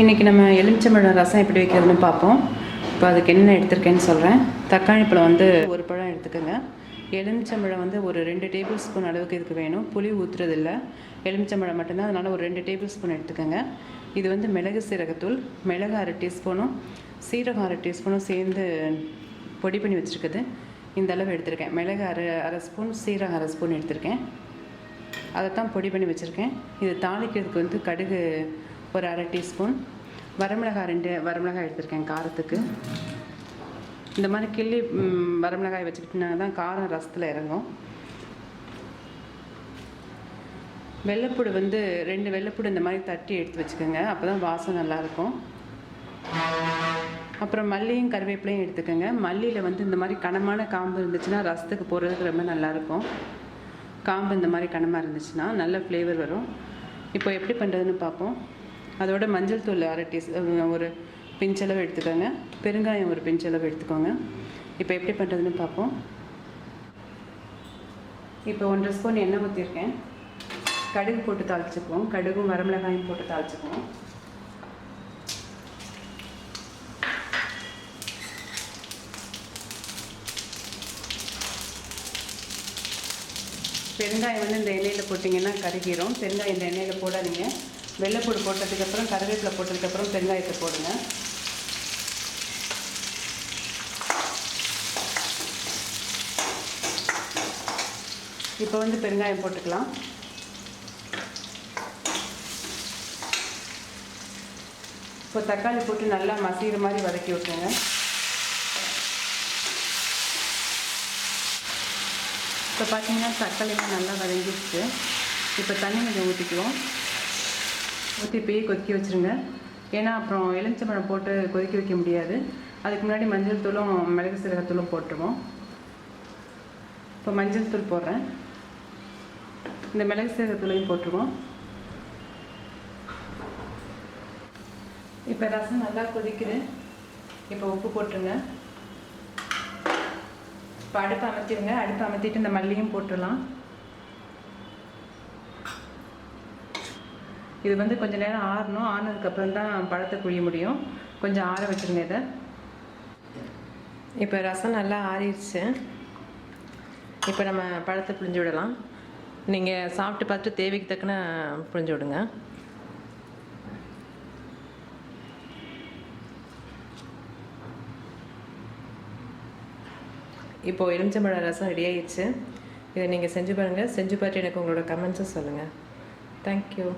இன்றைக்கி நம்ம எலுமிச்சம்பழம் ரசம் எப்படி வைக்கிறதுன்னு பார்ப்போம். இப்போ அதுக்கு என்னென்ன எடுத்திருக்கேன்னு சொல்கிறேன் தக்காளி பழம் வந்து ஒரு பழம் எடுத்துக்கோங்க. எலுமிச்சம்பழம் வந்து ஒரு ரெண்டு டேபிள் ஸ்பூன் அளவுக்கு இதுக்கு வேணும். புளி ஊற்றுறதில்ல எலுமிச்சம்பழம் மட்டும்தான். அதனால் ஒரு ரெண்டு டேபிள் ஸ்பூன் எடுத்துக்கோங்க. இது வந்து மிளகு சீரகத்தூள். மிளகு அரை டீஸ்பூனும் சீரகம் அரை டீஸ்பூனும் சேர்ந்து பொடி பண்ணி வச்சுருக்குது. இந்த அளவு எடுத்திருக்கேன். மிளகு அரை அரை ஸ்பூன் சீரகம் அரை ஸ்பூன் எடுத்திருக்கேன். அதைத்தான் பொடி பண்ணி வச்சுருக்கேன். இது தாளிக்கிறதுக்கு வந்து கடுகு ஒரு அரை டீஸ்பூன் வரமிளகாய் ரெண்டு வரமிளகாய் எடுத்திருக்கேன் காரத்துக்கு. இந்த மாதிரி கிள்ளி வரமிளகாய் வச்சுக்கிட்டீங்கன்னா தான் காரம் ரசத்தில் இறங்கும். வெள்ளைப்பூடு வந்து ரெண்டு வெள்ளைப்பூடு இந்த மாதிரி தட்டி எடுத்து வச்சுக்கோங்க அப்போ தான் வாசம் நல்லாயிருக்கும் அப்புறம் மல்லியும் கருவேப்பிலையும் எடுத்துக்கோங்க. மல்லியில் வந்து இந்த மாதிரி கனமான காம்பு இருந்துச்சுன்னா ரசத்துக்கு போடுறதுக்கு ரொம்ப நல்லாயிருக்கும் காம்பு இந்த மாதிரி கனமாக இருந்துச்சுன்னா நல்ல ஃப்ளேவர் வரும். இப்போ எப்படி பண்ணுறதுன்னு பார்ப்போம். அதோட மஞ்சள் தூள் அரை டீஸ் ஒரு பிஞ்சளவு எடுத்துக்கோங்க. பெருங்காயம் ஒரு பிஞ்சளவு எடுத்துக்கோங்க. இப்போ எப்படி பண்ணுறதுன்னு பார்ப்போம். இப்போ ஒன்றரை ஸ்பூன் எண்ணெய் ஊற்றிருக்கேன் கடுகு போட்டு தாளிச்சுக்குவோம். கடுகும் வரமிளகாயும் போட்டு தாளிச்சுக்குவோம். பெருங்காயம் வந்து இந்த எண்ணெயில் போட்டிங்கன்னா கருகிரும். பெருங்காயம் இந்த எண்ணெயில் போடாதீங்க. வெள்ளைப்பூடு போட்டதுக்கப்புறம் கருவேப்பிலை போட்டதுக்கப்புறம் பெருங்காயத்தை போடுங்க. இப்போ வந்து பெருங்காயம் போட்டுக்கலாம். இப்போ தக்காளி போட்டு நல்லா மசிகிற மாதிரி வதக்கி விட்டுருங்க. இப்போ பார்த்தீங்கன்னா தக்காளிலாம் நல்லா வதங்கிடுச்சு. இப்போ தண்ணி கொஞ்சம் ஊற்றிக்குவோம். ஊற்றி போய் கொதிக்க வச்சுருங்க. ஏன்னா அப்புறம் எலுமிச்சம்பழம் போட்டு கொதிக்க வைக்க முடியாது. அதுக்கு முன்னாடி மஞ்சள் தூளும் மிளகு சீரகத்தூளும் போட்டுருவோம். இப்போ மஞ்சள் தூள் போடுறேன். இந்த மிளகு சீரகத்தூளையும் போட்டுருவோம். இப்போ ரசம் நல்லா கொதிக்குது. இப்போ உப்பு போட்டுருங்க. இப்போ அடுப்பு அமைச்சிருங்க அடுப்பு அமர்த்திட்டு இந்த மல்லியும் போட்டுடலாம். இது வந்து கொஞ்சம் நேரம் ஆறணும். ஆனதுக்கப்புறம் தான் பழத்தை குழிய முடியும். கொஞ்சம் ஆற வச்சுருங்க இதை. இப்போ ரசம் நல்லா ஆறிடுச்சு. இப்போ நம்ம பழத்தை புழிஞ்சு விடலாம். நீங்கள் சாப்பிட்டு பார்த்துட்டு தேவைக்கு தக்கன புழிஞ்சு விடுங்க. இப்போது எலுமிச்சம்பழ ரசம் ரெடி ஆயிடுச்சு. இதை நீங்கள் செஞ்சு பாருங்கள் செஞ்சு பார்த்து எனக்கு உங்களோட கமெண்ட்ஸும் சொல்லுங்கள் தேங்க்யூ